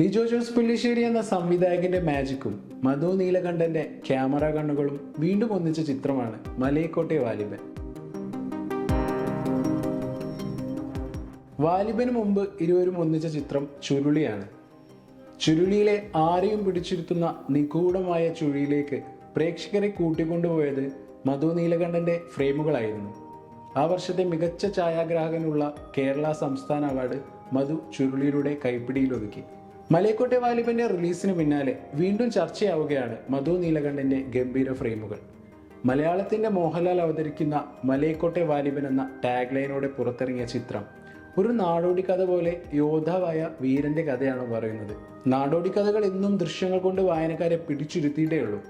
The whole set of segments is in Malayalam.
ലിജോ ജോസ് പുല്ലിശ്ശേരി എന്ന സംവിധായകന്റെ മാജിക്കും മധു നീലകണ്ഠന്റെ ക്യാമറ കണ്ണുകളും വീണ്ടും ഒന്നിച്ച ചിത്രമാണ് മലയക്കോട്ടെ വാലിബൻ. വാലിബന് മുമ്പ് ഇരുവരും ഒന്നിച്ച ചിത്രം ചുരുളിയാണ്. ചുരുളിയിലെ ആരെയും പിടിച്ചിരുത്തുന്ന നിഗൂഢമായ ചുഴിയിലേക്ക് പ്രേക്ഷകരെ കൂട്ടിക്കൊണ്ടുപോയത് മധു നീലകണ്ഠന്റെ ഫ്രെയിമുകളായിരുന്നു. ആ വർഷത്തെ മികച്ച ഛായാഗ്രാഹകനുള്ള കേരള സംസ്ഥാന അവാർഡ് മധു ചുരുളിയിലൂടെ കൈപ്പിടിയിലൊതുക്കി. മലയക്കോട്ടെ വാലിബന്റെ റിലീസിന് പിന്നാലെ വീണ്ടും ചർച്ചയാവുകയാണ് മധു നീലകണ്ഠന്റെ ഗംഭീര ഫ്രെയിമുകൾ. മലയാളത്തിന്റെ മോഹൻലാൽ അവതരിക്കുന്ന മലയക്കോട്ടെ വാലിബൻ എന്ന ടാഗ് ലൈനോടെ പുറത്തിറങ്ങിയ ചിത്രം ഒരു നാടോടി കഥ പോലെ യോദ്ധാവായ വീരന്റെ കഥയാണ് പറയുന്നത്. നാടോടി കഥകൾ എന്നും ദൃശ്യങ്ങൾ കൊണ്ട് വായനക്കാരെ പിടിച്ചിരുത്തിയിട്ടേ ഉള്ളൂ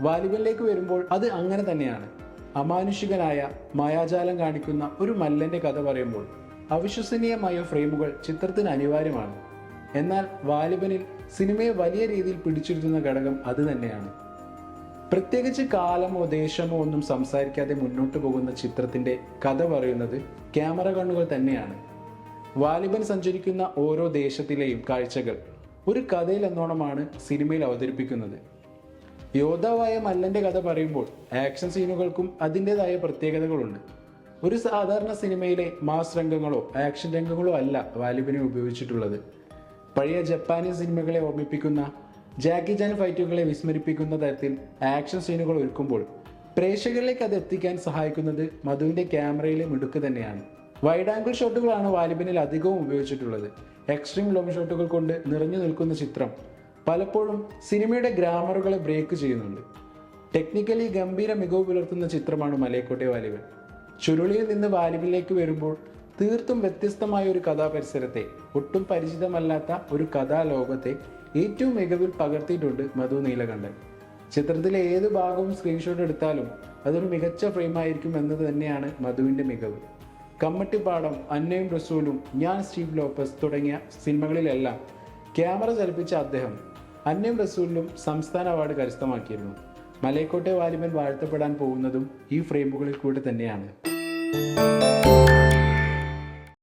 വാലിബനിലേക്ക് വരുമ്പോൾ അത് അങ്ങനെ തന്നെയാണ്. അമാനുഷികനായ മായാജാലം കാണിക്കുന്ന ഒരു മല്ലന്റെ കഥ പറയുമ്പോൾ അവിശ്വസനീയമായ ഫ്രെയിമുകൾ ചിത്രത്തിന് അനിവാര്യമാണ്. എന്നാൽ വാലിബനിൽ സിനിമയെ വലിയ രീതിയിൽ പിടിച്ചിരുത്തുന്ന ഘടകം അത് തന്നെയാണ്. പ്രത്യേകിച്ച് കാലമോ ദേശമോ ഒന്നും സംസാരിക്കാതെ മുന്നോട്ട് പോകുന്ന ചിത്രത്തിന്റെ കഥ പറയുന്നത് ക്യാമറ കണ്ണുകൾ തന്നെയാണ്. വാലിബൻ സഞ്ചരിക്കുന്ന ഓരോ ദേശത്തിലെയും കാഴ്ചകൾ ഒരു കഥയിൽ എന്നോണമാണ് സിനിമയിൽ അവതരിപ്പിക്കുന്നത്. യോദ്ധാവായ മല്ലന്റെ കഥ പറയുമ്പോൾ ആക്ഷൻ സീനുകൾക്കും അതിന്റെതായ പ്രത്യേകതകളുണ്ട്. ഒരു സാധാരണ സിനിമയിലെ മാസ് രംഗങ്ങളോ ആക്ഷൻ രംഗങ്ങളോ അല്ല വാലിബനെ ഉപയോഗിച്ചിട്ടുള്ളത്. പഴയ ജപ്പാനീസ് സിനിമകളെ ഓർമ്മിപ്പിക്കുന്ന ജാക്കി ജാൻ ഫൈറ്റുകളെ വിസ്മരിപ്പിക്കുന്ന തരത്തിൽ ആക്ഷൻ സീനുകൾ ഒരുക്കുമ്പോൾ പ്രേക്ഷകരിലേക്ക് അത് എത്തിക്കാൻ സഹായിക്കുന്നത് മധുവിന്റെ ക്യാമറയിലെ മിടുക്ക് തന്നെയാണ്. വൈഡ് ആംഗിൾ ഷോട്ടുകളാണ് വാലിബനിൽ അധികവും ഉപയോഗിച്ചിട്ടുള്ളത്. എക്സ്ട്രീം ലോങ് ഷോട്ടുകൾ കൊണ്ട് നിറഞ്ഞു നിൽക്കുന്ന ചിത്രം പലപ്പോഴും സിനിമയുടെ ഗ്രാമറുകളെ ബ്രേക്ക് ചെയ്യുന്നുണ്ട്. ടെക്നിക്കലി ഗംഭീര മികവ് പുലർത്തുന്ന ചിത്രമാണ് മലയക്കോട്ടെ വാലിബൻ. ചുരുളിയിൽ നിന്ന് വാലിബിലേക്ക് വരുമ്പോൾ തീർത്തും വ്യത്യസ്തമായ ഒരു കഥാപരിസരത്തെ ഒട്ടും പരിചിതമല്ലാത്ത ഒരു കഥാലോകത്തെ ഏറ്റവും മികവിൽ പകർത്തിയിട്ടുണ്ട് മധു നീലകണ്ഠൻ. ചിത്രത്തിലെ ഏത് ഭാഗവും സ്ക്രീൻഷോട്ട് എടുത്താലും അതൊരു മികച്ച ഫ്രെയിമായിരിക്കും എന്നത് തന്നെയാണ് മധുവിന്റെ മികവ്. കമ്മട്ടിപ്പാടം അന്നയും റസൂലും ഞാൻ സ്റ്റീവ് ലോപ്പസ് തുടങ്ങിയ സിനിമകളിലെല്ലാം ക്യാമറ ചലിപ്പിച്ച അദ്ദേഹം അന്നയും റസൂലിലും സംസ്ഥാന അവാർഡ് കരസ്ഥമാക്കിയിരുന്നു. മലയക്കോട്ടെ വാലിബൻ വാഴ്ത്തപ്പെടാൻ പോകുന്നതും ഈ ഫ്രെയിമുകളിൽ കൂടെ തന്നെയാണ്.